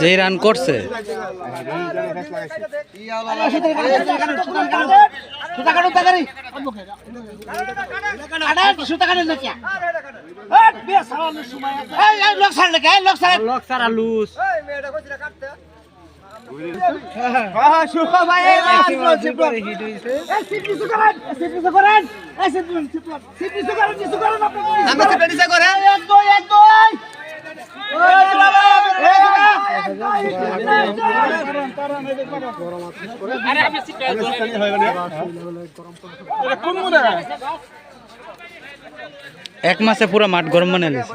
যে রান করছে। লুজ এক মাসে পুরো মাঠ গরম মানে লেছে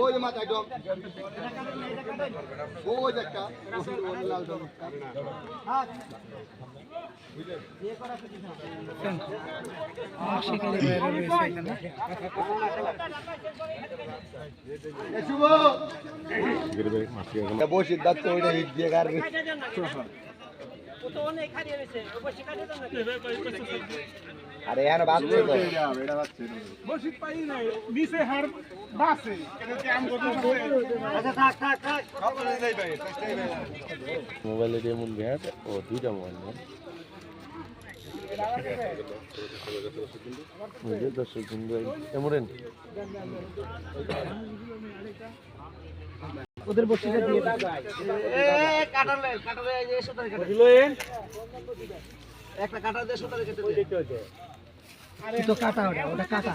ওই মাথায় ডক ওই একটা। লাল শুভ বসে যাচ্ছে ওইটা হিট দিয়ে কার আরে এখানে বাঁচছে তো মোবাইলের এমন ব্যাট ও দুইটা মোবাইল নেই দর্শক বিন্দু এমরেন ওদের বসিটা দিয়ে একটা কাটা দিয়ে সুতারে কেটে তো কাটা ওটা ওটা কাটা।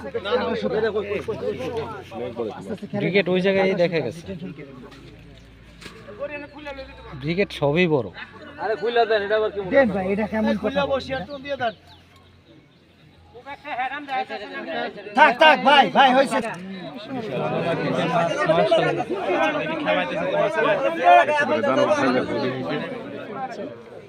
ক্রিকেট ওই জায়গায় দেখা গেছে। ক্রিকেট সবই বড়। দেখ ভাই এটা কেমন কথা? থাক থাক ভাই ভাই হয়েছে।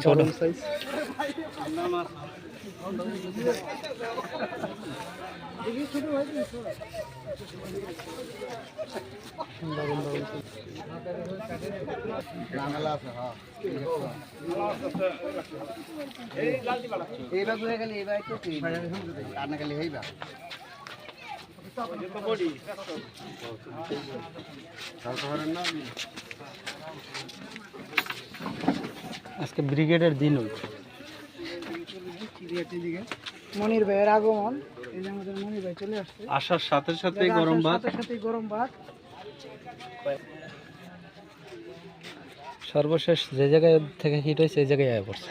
চলো এইবার গেলে এইবার কান্না গেলে এইবার আজকে ব্রিগেডের দিন ওই মনির ভাইয়ের আগমন। এই যে আমাদের মনির ভাই চলে আসছে। আসার সাথে সাথে গরম ভাত। সাথে সাথে গরম ভাত। সর্বশেষ যে জায়গায় থেকে হিট হয়েছে সেই জায়গায় আয়া পড়ছে।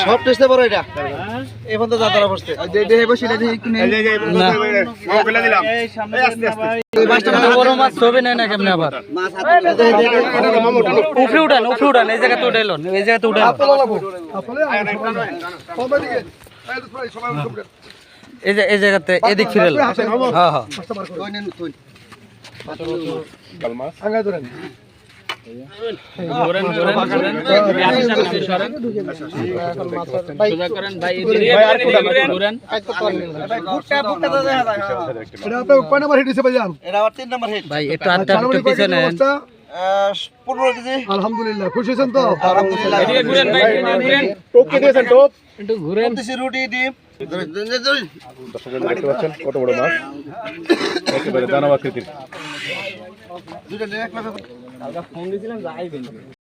সব টেস্টে বড় এটা এখন তো দাদারা বসছে যে দেহে বসে এটা দিয়ে একটু নেই এই মাছটা এত বড় মাছ ছবি নেয় না উপরে উঠান উপরে উঠান এই জায়গাতে উঠাইলন এই জায়গাতে উঠাইলন এই এই জায়গাতে এদিক ফিরেল হ্যাঁ হ্যাঁ ধরেন কেজি আলহামদুলিল্লাহ। খুশি হয়েছেন তো? আলহামদুলিল্লাহ টোপকে দর্শকের দেখতে পাচ্ছেন কত বড় মাছ। একেবারে দানব আকৃতির। দুইটা নিয়ে এক লাফে